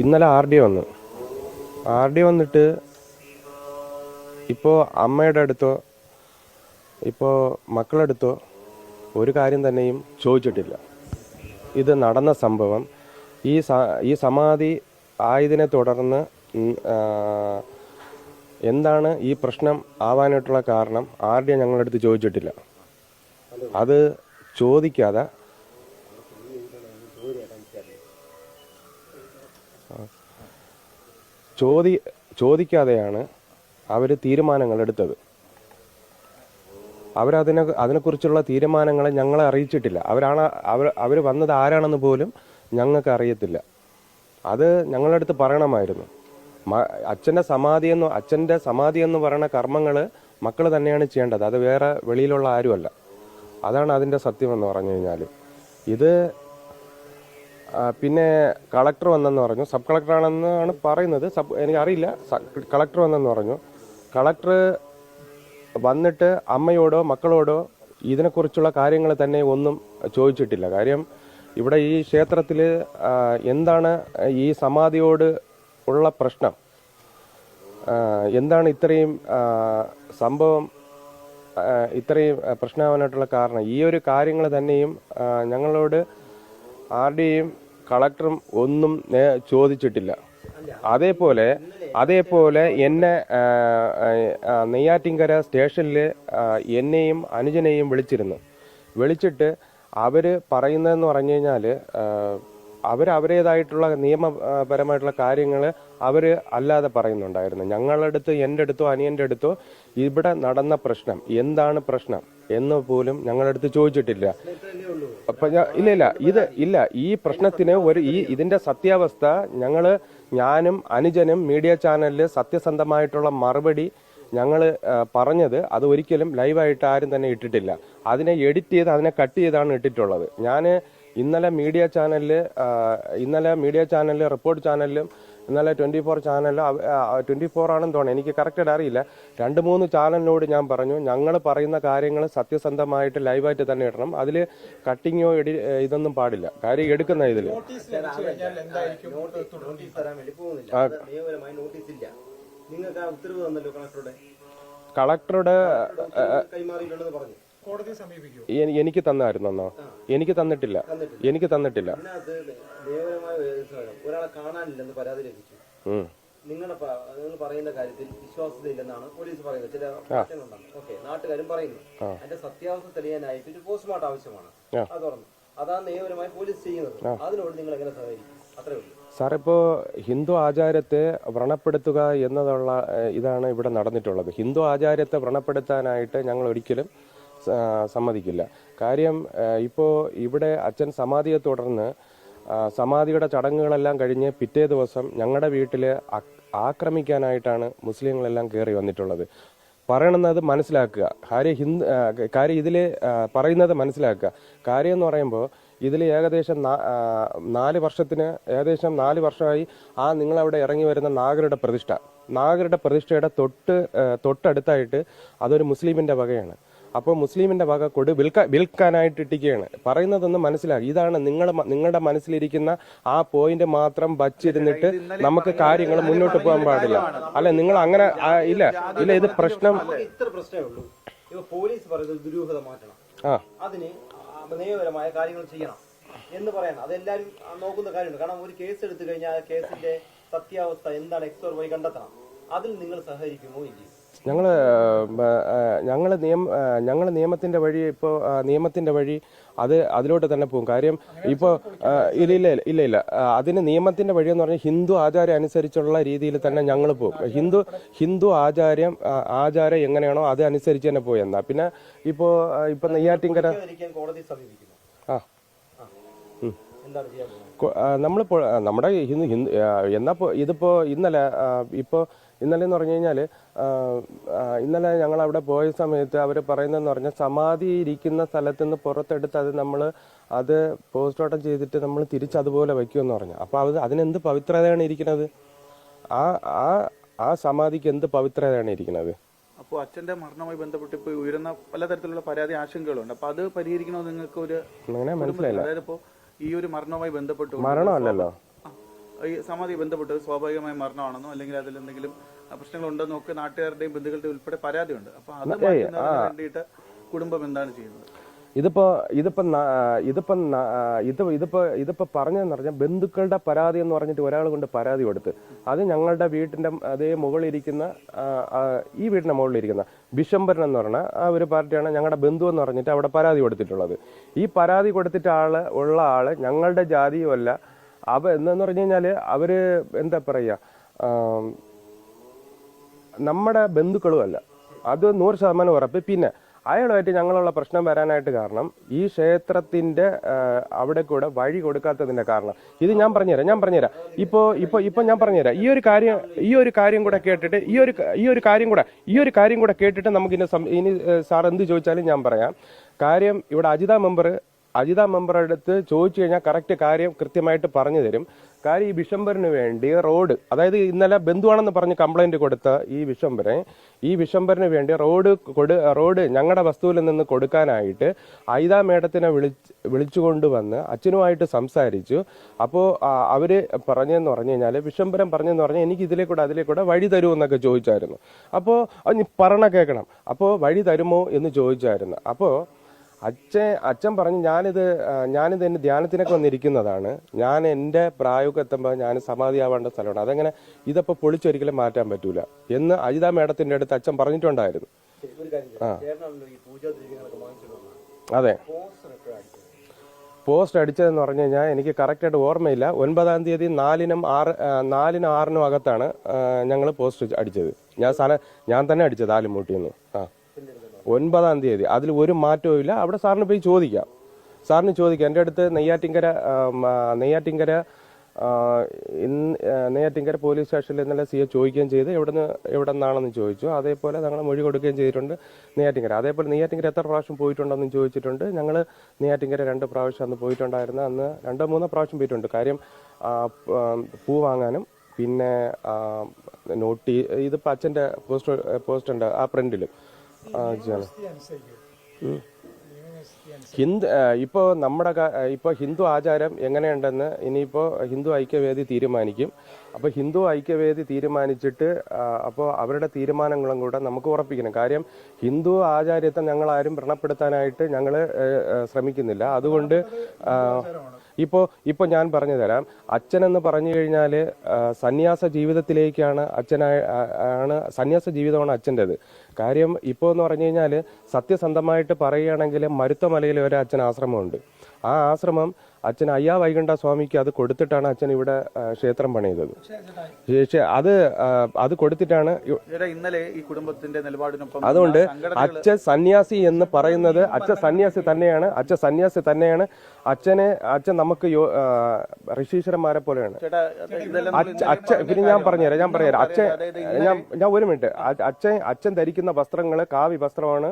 ഇന്നലെ R D വന്നു. R D വന്നിട്ട് ഇപ്പോൾ അമ്മയുടെ അടുത്തോ ഇപ്പോൾ മക്കളടുത്തോ ഒരു കാര്യം തന്നെയും ചോദിച്ചിട്ടില്ല. ഇത് നടന്ന സംഭവം ഈ ഈ സമാധി ആയതിനെ തുടർന്ന് എന്താണ് ഈ പ്രശ്നം ആവാനായിട്ടുള്ള കാരണം ആരുടെയും ഞങ്ങളടുത്ത് ചോദിച്ചിട്ടില്ല. അത് ചോദിക്കാതെ ചോദി ചോദിക്കാതെയാണ് അവർ തീരുമാനങ്ങൾ എടുത്തത്. അവരതിനെ അതിനെക്കുറിച്ചുള്ള തീരുമാനങ്ങളെ ഞങ്ങളെ അറിയിച്ചിട്ടില്ല. അവരാണ് അവർ അവർ വന്നത് ആരാണെന്ന് പോലും ഞങ്ങൾക്ക് അറിയത്തില്ല. അത് ഞങ്ങളുടെ അടുത്ത് പറയണമായിരുന്നു അച്ഛന്റെ സമാധി എന്ന് അച്ഛന്റെ സമാധി എന്ന് പറയുന്ന കർമ്മങ്ങൾ മക്കൾ തന്നെയാണ് ചെയ്യേണ്ടത്. അത് വേറെ വെളിയിലുള്ള ആരുമല്ല. അതാണ് അതിന്റെ സത്യം എന്ന് പറഞ്ഞു കഴിഞ്ഞാൽ ഇത് പിന്നെ കളക്ടർ വന്നെന്ന് പറഞ്ഞു. സബ് കളക്ടറാണെന്നാണ് പറയുന്നത്. സബ് എനിക്കറിയില്ല. കളക്ടർ വന്നെന്ന് പറഞ്ഞു. കളക്ടർ വന്നിട്ട് അമ്മയോടോ മക്കളോടോ ഇതിനെക്കുറിച്ചുള്ള കാര്യങ്ങൾ തന്നെ ഒന്നും ചോദിച്ചിട്ടില്ല. കാര്യം ഇവിടെ ഈ ക്ഷേത്രത്തിൽ എന്താണ് ഈ സമാധിയോട് ഉള്ള പ്രശ്നം? എന്താണ് ഇത്രയും സംഭവം ഇത്രയും പ്രശ്നമാവാനായിട്ടുള്ള കാരണം? ഈ ഒരു കാര്യങ്ങൾ തന്നെയും ഞങ്ങളോട് ആരുടെയും കളക്ടറും ഒന്നും ചോദിച്ചിട്ടില്ല. അതേപോലെ അതേപോലെ എന്നെ ആ, സ്റ്റേഷനിൽ എന്നെയും അനുജനെയും വിളിച്ചിരുന്നു. വിളിച്ചിട്ട് അവർ പറയുന്നതെന്ന് പറഞ്ഞു കഴിഞ്ഞാൽ അവർ അവരേതായിട്ടുള്ള നിയമപരമായിട്ടുള്ള കാര്യങ്ങൾ അവർ അല്ലാതെ പറയുന്നുണ്ടായിരുന്നു. ഞങ്ങളുടെ അടുത്ത് എന്റെ അടുത്തോ അനിയന്റെ അടുത്തോ ഇവിടെ നടന്ന പ്രശ്നം എന്താണ് പ്രശ്നം? എന്ന് പോലും ഞങ്ങളുടെ അടുത്ത് ചോദിച്ചിട്ടില്ല. അപ്പൊ ഞാൻ ഇല്ല ഇല്ല ഇത് ഇല്ല ഈ പ്രശ്നത്തിന് ഒരു ഈ ഇതിന്റെ സത്യാവസ്ഥ ഞങ്ങൾ ഞാനും അനുജനും മീഡിയ ചാനലിൽ സത്യസന്ധമായിട്ടുള്ള മറുപടി ഞങ്ങൾ പറഞ്ഞത് അത് ഒരിക്കലും ലൈവായിട്ട് ആരും തന്നെ ഇട്ടിട്ടില്ല. അതിനെ എഡിറ്റ് ചെയ്ത് അതിനെ കട്ട് ചെയ്താണ് ഇട്ടിട്ടുള്ളത്. ഞാൻ ഇന്നലെ മീഡിയ ചാനലിൽ ഇന്നലെ മീഡിയ ചാനലിൽ റിപ്പോർട്ട് ചാനലിലും ഇന്നലെ ട്വന്റി ഫോർ ചാനലിൽ ട്വന്റി ഫോർ ആണെന്ന് തോന്നുന്നു. എനിക്ക് കറക്റ്റായിട്ട് അറിയില്ല. രണ്ട് മൂന്ന് ചാനലിനോട് ഞാൻ പറഞ്ഞു ഞങ്ങൾ പറയുന്ന കാര്യങ്ങൾ സത്യസന്ധമായിട്ട് ലൈവായിട്ട് തന്നെ ഇടണം. അതിൽ കട്ടിങ്ങോ എഡി ഇതൊന്നും പാടില്ല. കാര്യം എടുക്കുന്ന ഇതിൽ കളക്ടറുടെ. എനിക്ക് തന്നായിരുന്നു എന്നോ എനിക്ക് തന്നിട്ടില്ല. എനിക്ക് തന്നിട്ടില്ല. സാറിപ്പോ നിയമപരമായ ഒരാളെ കാണാനില്ലെന്ന് പരാതി ലഭിച്ചു. ഉം. നിങ്ങളുടെ പ- നിങ്ങൾ പറയുന്ന കാര്യത്തിൽ വിശ്വാസ്യതയില്ലെന്നാണ് പോലീസ് പറയുന്നത്. ചില പ്രശ്നങ്ങളുണ്ടാണ് ഓക്കെ നാട്ടുകാരും പറയുന്നു. അതിന്റെ സത്യാവസ്ഥ തെളിയാനായിട്ട് ഒരു പോസ്റ്റ്മോർട്ടം ആവശ്യമാണ്. അത് തുറന്നു. അതാണ് നിയമപരമായി പോലീസ് ചെയ്യുന്നത്. അതിനോട് നിങ്ങൾ എങ്ങനെ സഹകരിക്കും? അത്രേ ഉള്ളൂ. സാർ ഇപ്പോൾ ഹിന്ദു ആചാരത്തെ വ്രണപ്പെടുത്തുക എന്നതുള്ള ഏഹ്, ഇതാണ് ഇവിടെ നടന്നിട്ടുള്ളത്. ഹിന്ദു ആചാരത്തെ വ്രണപ്പെടുത്താനായിട്ട് ഞങ്ങൾ ഒരിക്കലും സമ്മതിക്കില്ല. കാര്യം ഇപ്പോൾ ഇവിടെ അച്ഛൻ സമാധിയെ തുടർന്ന് സമാധിയുടെ ചടങ്ങുകളെല്ലാം കഴിഞ്ഞ് പിറ്റേ ദിവസം ഞങ്ങളുടെ വീട്ടിൽ ആക്രമിക്കാനായിട്ടാണ് മുസ്ലിങ്ങളെല്ലാം കയറി വന്നിട്ടുള്ളത്. പറയണമെന്നത് മനസ്സിലാക്കുക. കാര്യം ഹിന്ദു കാര്യം ഇതിൽ പറയുന്നത് മനസ്സിലാക്കുക. കാര്യം എന്ന് പറയുമ്പോൾ ഇതിൽ ഏകദേശം നാല് വർഷത്തിന് ഏകദേശം നാല് വർഷമായി ആ നിങ്ങളവിടെ ഇറങ്ങി വരുന്ന നാഗരുടെ പ്രതിഷ്ഠ. നാഗരുടെ പ്രതിഷ്ഠയുടെ തൊട്ട് തൊട്ടടുത്തായിട്ട് അതൊരു മുസ്ലിമിന്റെ വകയാണ്. അപ്പോൾ മുസ്ലിമിന്റെ വക കൊടു വിൽക്ക വിൽക്കാനായിട്ട് ഇട്ടിക്കുകയാണ് പറയുന്നതൊന്ന് മനസ്സിലാക്കി ഇതാണ് നിങ്ങൾ നിങ്ങളുടെ മനസ്സിലിരിക്കുന്ന ആ പോയിന്റ് മാത്രം വച്ചിരുന്നിട്ട് നമുക്ക് കാര്യങ്ങൾ മുന്നോട്ട് പോകാൻ പാടില്ല. അല്ല നിങ്ങൾ അങ്ങനെ ഇല്ല ഇല്ല ഇത് പ്രശ്നം ഇത്ര പ്രശ്നമേ ഉള്ളൂ. പോലീസ് പറയുന്നത് ദുരൂഹത മാറ്റണം. ആ. അതിന് നിയമപരമായ കാര്യങ്ങൾ ചെയ്യണം എന്ന് പറയണം. അതെല്ലാരും നോക്കുന്ന കാര്യമുണ്ട്. കാരണം ഒരു കേസ് എടുത്തു കഴിഞ്ഞാൽ ആ കേസിന്റെ സത്യാവസ്ഥ എന്താണ്? എക്സോർ വഴി കണ്ടെത്തണം. അതിൽ നിങ്ങൾ സഹകരിക്കുമോ ഇല്ലയോ? ഞങ്ങൾ ഞങ്ങൾ നിയമ ഞങ്ങൾ നിയമത്തിന്റെ വഴി ഇപ്പോൾ നിയമത്തിന്റെ വഴി അത് അതിലോട്ട് തന്നെ പോകും. കാര്യം ഇപ്പോൾ ഇല്ല ഇല്ല ഇല്ല ഇല്ല. അതിന് നിയമത്തിന്റെ വഴി എന്ന് പറഞ്ഞാൽ ഹിന്ദു ആചാരം അനുസരിച്ചുള്ള രീതിയിൽ തന്നെ ഞങ്ങൾ പോകും. ഹിന്ദു ഹിന്ദു ആചാരം ആചാരം എങ്ങനെയാണോ അതനുസരിച്ച് അനുസരിച്ച് തന്നെ പോയി എന്നാ. പിന്നെ ഇപ്പോൾ ഇപ്പൊ നെയ്യാറ്റിങ്കര ആ. നമ്മളിപ്പോൾ നമ്മുടെ ഹിന്ദു ഹിന്ദു എന്നാ ഇതിപ്പോൾ ഇതിപ്പോ ഇന്നലെ ഇപ്പോൾ ഇപ്പോ ഇന്നലെ എന്ന് പറഞ്ഞു കഴിഞ്ഞാൽ ഇന്നലെ ഞങ്ങൾ അവിടെ പോയ സമയത്ത് അവർ പറയുന്നതെന്ന് പറഞ്ഞാൽ സമാധി ഇരിക്കുന്ന സ്ഥലത്ത് നിന്ന് പുറത്തെടുത്ത് അത് നമ്മൾ അത് പോസ്റ്റ്മോർട്ടം ചെയ്തിട്ട് നമ്മൾ തിരിച്ചതുപോലെ വയ്ക്കുമെന്ന് പറഞ്ഞു. അപ്പോൾ അത് അതിനെന്ത് പവിത്രതയാണ് ഇരിക്കുന്നത്? ആ ആ ആ സമാധിക്ക് എന്ത് പവിത്രതയാണ് ഇരിക്കുന്നത്? അപ്പോൾ അച്ഛന്റെ മരണവുമായി ബന്ധപ്പെട്ട് ഇപ്പോൾ ഉയരുന്ന പലതരത്തിലുള്ള പരാതി ആശങ്കകളുണ്ട്. അപ്പോൾ അത് പരിഹരിക്കണമെന്ന് നിങ്ങൾക്ക് ഒരു അങ്ങനെ മനസ്സിലായില്ല. അതായത് ഇപ്പോൾ ഈ ഒരു മരണവുമായി ബന്ധപ്പെട്ട് മരണമല്ലല്ലോ. ഈ സമാധി ബന്ധപ്പെട്ട് സ്വാഭാവികമായ മരണമാണെന്നോ അല്ലെങ്കിൽ അതിൽ എന്തെങ്കിലും പ്രശ്നങ്ങളുണ്ടെന്നോ ഒക്കെ നാട്ടുകാരുടെയും ബന്ധുക്കളുടെയും ഉൾപ്പെടെ പരാതിയുണ്ട്. അപ്പൊ അത് മാറ്റുന്നതിന് വേണ്ടിയിട്ട് കുടുംബം എന്താണ് ചെയ്യുന്നത്? ഇതിപ്പോ ഇതിപ്പോ ഇതിപ്പം ഇത് ഇതിപ്പോ ഇതിപ്പോ പറഞ്ഞതെന്ന് പറഞ്ഞാൽ ബന്ധുക്കളുടെ പരാതി എന്ന് പറഞ്ഞിട്ട് ഒരാൾ കൊണ്ട് പരാതി കൊടുത്ത് അത് ഞങ്ങളുടെ വീട്ടിന്റെ അതേ മുകളിലിരിക്കുന്ന ഈ വീടിന്റെ മുകളിലിരിക്കുന്ന ബിഷംബരൻ എന്ന് പറഞ്ഞ ആ ഒരു പാർട്ടിയാണ് ഞങ്ങളുടെ ബന്ധു എന്ന് പറഞ്ഞിട്ട് അവിടെ പരാതി കൊടുത്തിട്ടുള്ളത്. ഈ പരാതി കൊടുത്തിട്ട് ആൾ ഉള്ള ആൾ ഞങ്ങളുടെ ജാതിയുമല്ല അവ എന്നു പറഞ്ഞു കഴിഞ്ഞാൽ അവർ എന്താ പറയാ നമ്മുടെ നമ്മുടെ ബന്ധുക്കളുമല്ല അത് നൂറ് ശതമാനം ഉറപ്പ്. പിന്നെ അയാളുമായിട്ട് ഞങ്ങളുള്ള പ്രശ്നം വരാനായിട്ട് കാരണം ഈ ക്ഷേത്രത്തിന്റെ അവിടെ കൂടെ വഴി കൊടുക്കാത്തതിന്റെ കാരണം. ഇത് ഞാൻ പറഞ്ഞുതരാം ഞാൻ പറഞ്ഞുതരാം. ഇപ്പോ ഇപ്പൊ ഇപ്പൊ ഞാൻ പറഞ്ഞുതരാം. ഈ ഒരു കാര്യം ഈ ഒരു കാര്യം കൂടെ കേട്ടിട്ട് ഈ ഒരു ഈ ഒരു കാര്യം കൂടെ ഈ ഒരു കാര്യം കൂടെ കേട്ടിട്ട് നമുക്ക് ഇനി ഇനി സാർ എന്ത് ചോദിച്ചാലും ഞാൻ പറയാം. കാര്യം ഇവിടെ അജിത മെമ്പർ അജിത മെമ്പറുടെ അടുത്ത് ചോദിച്ചു കഴിഞ്ഞാൽ കറക്റ്റ് കാര്യം കൃത്യമായിട്ട് പറഞ്ഞു തരും. കാര്യം ഈ വിശംബറിന് വേണ്ടി റോഡ് അതായത് ഇന്നലെ ബന്ധുവാണെന്ന് പറഞ്ഞ് കംപ്ലൈന്റ് കൊടുത്ത ഈ വിശംബരെ ഈ വിശംബറിന് വേണ്ടി റോഡ് കൊടു റോഡ് ഞങ്ങളുടെ വസ്തുവിൽ നിന്ന് കൊടുക്കാനായിട്ട് അയിത മേഡത്തിനെ വിളിച്ച് വിളിച്ചുകൊണ്ട് വന്ന് അച്ഛനുമായിട്ട് സംസാരിച്ചു. അപ്പോൾ അവർ പറഞ്ഞെന്ന് പറഞ്ഞു കഴിഞ്ഞാൽ വിഷംബരം പറഞ്ഞെന്ന് പറഞ്ഞാൽ എനിക്ക് ഇതിലേ കൂടെ അതിലേ വഴി തരുമോ എന്നൊക്കെ ചോദിച്ചായിരുന്നു. അപ്പോൾ പറഞ്ഞ കേൾക്കണം. അപ്പോൾ വഴി തരുമോ എന്ന് ചോദിച്ചായിരുന്നു. അപ്പോൾ അച്ഛൻ അച്ഛൻ പറഞ്ഞു ഞാനിത് ഞാനിത് എന്റെ ധ്യാനത്തിനൊക്കെ വന്നിരിക്കുന്നതാണ്. ഞാൻ എന്റെ പ്രായമൊക്കെ എത്തുമ്പോൾ ഞാൻ സമാധി സമാധിയാവേണ്ട സ്ഥലമാണ്. അതെങ്ങനെ ഇതപ്പോൾ പൊളിച്ചൊരിക്കലും മാറ്റാൻ പറ്റൂല. എന്ന് അജിത മേഡത്തിന്റെ അടുത്ത് അച്ഛൻ പറഞ്ഞിട്ടുണ്ടായിരുന്നു. ആ. അതെ. പോസ്റ്റ് അടിച്ചതെന്ന് പറഞ്ഞു കഴിഞ്ഞാൽ എനിക്ക് കറക്റ്റായിട്ട് ഓർമ്മയില്ല. ഒൻപതാം തീയതി നാലിനും ആറ് നാലിനും ആറിനും അകത്താണ് ഞങ്ങൾ പോസ്റ്റ് അടിച്ചത്. ഞാൻ സ്ഥലം ഞാൻ തന്നെ അടിച്ചത് ആലുമൂട്ടിന്ന് ആ. ഒൻപതാം തീയതി. അതിൽ ഒരു മാറ്റവും ഇല്ല. അവിടെ സാറിന് പോയി ചോദിക്കാം. സാറിന് ചോദിക്കാം. എന്റെ അടുത്ത് നെയ്യാറ്റിങ്കര നെയ്യാറ്റിങ്കര ഇന്ന് നെയ്യാറ്റിങ്കര പോലീസ് സ്റ്റേഷനിൽ ഇന്നലെ സി എ ചോദിക്കുകയും ചെയ്ത് എവിടുന്ന് എവിടെ നിന്നാണെന്ന് ചോദിച്ചു. അതേപോലെ ഞങ്ങൾ മൊഴി കൊടുക്കുകയും ചെയ്തിട്ടുണ്ട് നെയ്യാറ്റിങ്കര അതേപോലെ നെയ്യാറ്റിങ്കര എത്ര പ്രാവശ്യം പോയിട്ടുണ്ടെന്ന് ചോദിച്ചിട്ടുണ്ട്. ഞങ്ങൾ നെയ്യാറ്റിങ്കര രണ്ട് പ്രാവശ്യം അന്ന് പോയിട്ടുണ്ടായിരുന്നു. അന്ന് രണ്ടോ മൂന്നോ പ്രാവശ്യം പോയിട്ടുണ്ട്. കാര്യം പ- വാങ്ങാനും പിന്നെ നോട്ടീ ഇതിപ്പോൾ അച്ഛന്റെ പോസ്റ്റ് പോസ്റ്റ് ഉണ്ട് ആ ഉം. ഹിന്ദു ഇപ്പോൾ നമ്മുടെ ഇപ്പോൾ ഹിന്ദു ആചാരം എങ്ങനെയുണ്ടെന്ന് ഇനിയിപ്പോൾ ഹിന്ദു ഐക്യവേദി തീരുമാനിക്കും. അപ്പോൾ ഹിന്ദു ഐക്യവേദി തീരുമാനിച്ചിട്ട് അപ്പോൾ അവരുടെ തീരുമാനങ്ങളും കൂടെ നമുക്ക് ഉറപ്പിക്കണം. കാര്യം ഹിന്ദു ആചാര്യത്തെ ഞങ്ങൾ ആരും വ്രണപ്പെടുത്താനായിട്ട് ഞങ്ങൾ ശ്രമിക്കുന്നില്ല. അതുകൊണ്ട് ഇപ്പോൾ ഇപ്പോൾ ഞാൻ പറഞ്ഞു തരാം അച്ഛനെന്ന് പറഞ്ഞു കഴിഞ്ഞാൽ സന്യാസ ജീവിതത്തിലേക്കാണ് അച്ഛനായ ആണ് സന്യാസ ജീവിതമാണ് അച്ഛന്റെത്. കാര്യം ഇപ്പോൾ എന്ന് പറഞ്ഞു കഴിഞ്ഞാൽ സത്യസന്ധമായിട്ട് പറയുകയാണെങ്കിൽ മരുത്തമലയിൽ ഒരു അച്ഛൻ ആശ്രമമുണ്ട്. ആ ആശ്രമം അച്ഛൻ അയ്യാ വൈകുണ്ഠ സ്വാമിക്ക് അത് കൊടുത്തിട്ടാണ് അച്ഛൻ ഇവിടെ ക്ഷേത്രം പണിതത് പക്ഷേ അത് അത് കൊടുത്തിട്ടാണ് ഇന്നലെ ഈ കുടുംബത്തിന്റെ നിലപാടിനൊപ്പം അതുകൊണ്ട് അച്ഛൻ സന്യാസി എന്ന് പറയുന്നത് അച്ഛൻ സന്യാസി തന്നെയാണ് അച്ഛൻ സന്യാസി തന്നെയാണ്. അച്ഛനെ അച്ഛൻ നമുക്ക് ഋഷീശ്വരന്മാരെ പോലെയാണ്. അച്ഛൻ പിന്നെ ഞാൻ പറഞ്ഞുതരാം ഞാൻ പറഞ്ഞുതരാം. അച്ഛൻ ഞാൻ ഞാൻ ഒരു മിനിറ്റ്. അച്ഛൻ അച്ഛൻ ധരിക്കുന്ന വസ്ത്രങ്ങൾ കാവി വസ്ത്രമാണ്.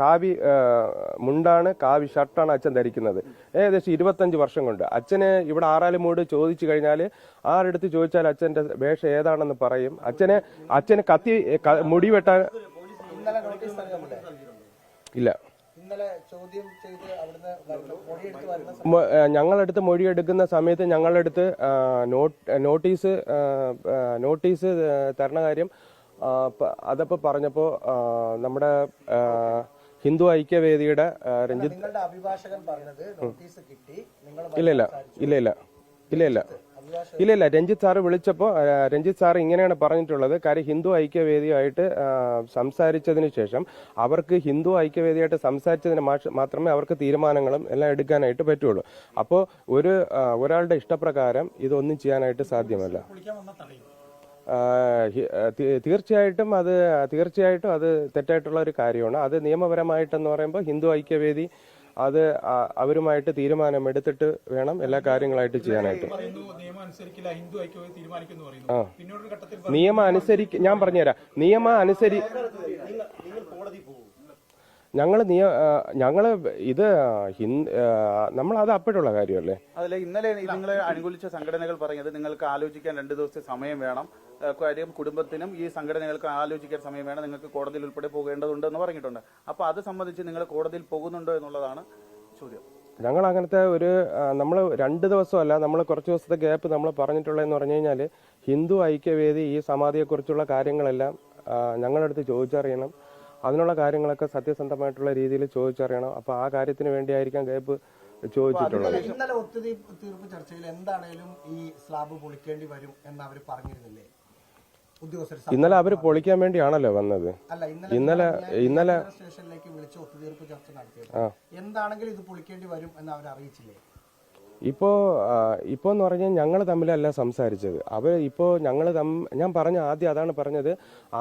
കാവി മുണ്ടാണ് കാവി ഷർട്ടാണ് അച്ഛൻ ധരിക്കുന്നത്. ഏകദേശം ഇരുപത്തഞ്ച് വർഷം കൊണ്ട്. അച്ഛന് ഇവിടെ ആറാലുമൂട് ചോദിച്ചു കഴിഞ്ഞാൽ ആരെടുത്ത് ചോദിച്ചാൽ അച്ഛന്റെ വേഷ ഏതാണെന്ന് പറയും. അച്ഛന് അച്ഛന് കത്തി മുടി വെട്ടാൻ ഇല്ല. ഞങ്ങളടുത്ത് മൊഴിയെടുക്കുന്ന സമയത്ത് ഞങ്ങളടുത്ത് നോട്ടീസ് നോട്ടീസ് തരണ കാര്യം അതപ്പോൾ പറഞ്ഞപ്പോൾ നമ്മുടെ ഹിന്ദു ഐക്യവേദിയുടെ രഞ്ജിത് രഞ്ജിത്ത് അഭിഭാഷകൻ പറഞ്ഞത് നോട്ടീസ് കിട്ടി. ഇല്ല ഇല്ല ഇല്ല ഇല്ല ഇല്ല ഇല്ല ഇല്ല ഇല്ല രഞ്ജിത്ത് സാറ് വിളിച്ചപ്പോൾ രഞ്ജിത് രഞ്ജിത്ത് സാർ ഇങ്ങനെയാണ് പറഞ്ഞിട്ടുള്ളത്. കാര്യം ഹിന്ദു ഐക്യവേദിയായിട്ട് സംസാരിച്ചതിന് ശേഷം അവർക്ക് ഹിന്ദു ഐക്യവേദിയായിട്ട് സംസാരിച്ചതിന് മാത്രമേ അവർക്ക് തീരുമാനങ്ങളും എല്ലാം എടുക്കാനായിട്ട് പറ്റുള്ളൂ. അപ്പോൾ ഒരു ഒരാളുടെ ഇഷ്ടപ്രകാരം ഇതൊന്നും ചെയ്യാനായിട്ട് സാധ്യമല്ല. തീർച്ചയായിട്ടും അത് തീർച്ചയായിട്ടും അത് തെറ്റായിട്ടുള്ള ഒരു കാര്യമാണ്. അത് നിയമപരമായിട്ടെന്ന് പറയുമ്പോൾ ഹിന്ദു ഐക്യവേദി അത് അവരുമായിട്ട് തീരുമാനം എടുത്തിട്ട് വേണം എല്ലാ കാര്യങ്ങളായിട്ട് ചെയ്യാനായിട്ട്. നിയമം അനുസരിക്ക ഞാൻ പറഞ്ഞുതരാം. നിയമം അനുസരി ഞങ്ങൾ നിയ ഞങ്ങൾ ഇത് നമ്മൾ അത് അപ്പോഴുള്ള കാര്യമല്ലേ? അതിലെ ഇന്നലെ നിങ്ങളെ അനുകൂലിച്ച സംഘടനകൾ പറഞ്ഞത് നിങ്ങൾക്ക് ആലോചിക്കാൻ രണ്ട് ദിവസത്തെ സമയം വേണം. കാര്യം കുടുംബത്തിനും ഈ സംഘടനകൾക്ക് ആലോചിക്കാൻ സമയം വേണം. നിങ്ങൾക്ക് കോടതിയിൽ ഉൾപ്പെടെ പോകേണ്ടതുണ്ട് എന്ന് പറഞ്ഞിട്ടുണ്ട്. അപ്പോൾ അത് സംബന്ധിച്ച് നിങ്ങൾ കോടതിയിൽ പോകുന്നുണ്ടോ എന്നുള്ളതാണ് ചോദ്യം. ഞങ്ങൾ അങ്ങനത്തെ ഒരു നമ്മൾ രണ്ട് ദിവസമല്ല നമ്മൾ കുറച്ച് ദിവസത്തെ ഗ്യാപ്പ് നമ്മൾ പറഞ്ഞിട്ടുള്ളതെന്ന് പറഞ്ഞു കഴിഞ്ഞാൽ ഹിന്ദു ഐക്യവേദി ഈ സമാധിയെക്കുറിച്ചുള്ള കാര്യങ്ങളെല്ലാം ഞങ്ങളടുത്ത് ഞങ്ങളുടെ അടുത്ത് ചോദിച്ചറിയണം. അതിനുള്ള കാര്യങ്ങളൊക്കെ സത്യസന്ധമായിട്ടുള്ള രീതിയിൽ ചോദിച്ചറിയണം. അപ്പോൾ ആ കാര്യത്തിന് വേണ്ടിയായിരിക്കാം ഗേപ്പ് ചോദിച്ചിട്ടുള്ളത്. ഇന്നലെ ഒത്തിരി തീർപ്പ് ചർച്ചയിൽ എന്താണേലും ഈ സ്ലാബ് പൊളിക്കേണ്ടി വരും എന്ന് അവർ പറഞ്ഞിരുന്നില്ലേ? ഇന്നലെ അവർ പൊളിക്കാൻ വേണ്ടിയാണല്ലോ വന്നത്. ഇന്നലെ ഇന്നലെ സ്റ്റേഷനിലേക്ക് വിളിച്ച് ഒത്തുതീർപ്പ് ചർച്ച നടത്തിയത്. എന്താണെങ്കിലും ഇത് പൊളിക്കേണ്ടി വരും എന്ന് അവർ അറിയിച്ചില്ലേ? ഇപ്പോ ഇപ്പോ എന്ന് പറഞ്ഞാൽ ഞങ്ങൾ തമ്മിലല്ല സംസാരിച്ചത്. അവർ ഇപ്പോ ഞങ്ങൾ ഞാൻ പറഞ്ഞ ആദ്യം അതാണ് പറഞ്ഞത്.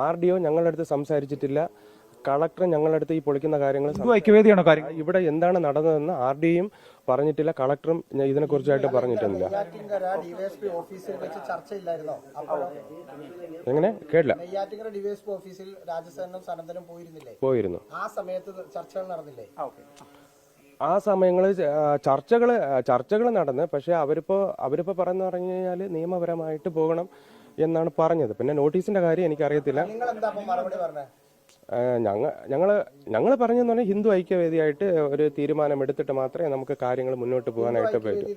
ആർ ഡി ഒ ഞങ്ങളുടെ അടുത്ത് സംസാരിച്ചിട്ടില്ല. കളക്ടർ ഞങ്ങളുടെ അടുത്ത് ഈ പൊളിക്കുന്ന കാര്യങ്ങൾ ഐക്യവേദിയാണോ കാര്യം ഇവിടെ എന്താണ് നടന്നതെന്ന് ആർ ഡിയും പറഞ്ഞിട്ടില്ല കളക്ടറും ഇതിനെ ഇതിനെക്കുറിച്ചായിട്ട് പറഞ്ഞിട്ടില്ല. എങ്ങനെ? കേട്ടില്ല. ഓഫീസിൽ പോയിരുന്നില്ലേ? പോയിരുന്നു. ആ സമയത്ത് ചർച്ചകൾ നടന്നില്ലേ? ആ സമയങ്ങളിൽ ചർച്ചകൾ ചർച്ചകൾ നടന്ന് പക്ഷെ അവരിപ്പോ അവരിപ്പോ പറയുന്ന പറഞ്ഞു കഴിഞ്ഞാൽ നിയമപരമായിട്ട് പോകണം എന്നാണ് പറഞ്ഞത്. പിന്നെ നോട്ടീസിന്റെ കാര്യം എനിക്കറിയത്തില്ല. ഞങ്ങൾ ഞങ്ങൾ ഞങ്ങൾ പറഞ്ഞെന്ന് പറഞ്ഞാൽ ഹിന്ദു ഐക്യവേദിയായിട്ട് ഒരു തീരുമാനം എടുത്തിട്ട് മാത്രമേ നമുക്ക് കാര്യങ്ങൾ മുന്നോട്ട് പോകാനായിട്ട് പറ്റൂ.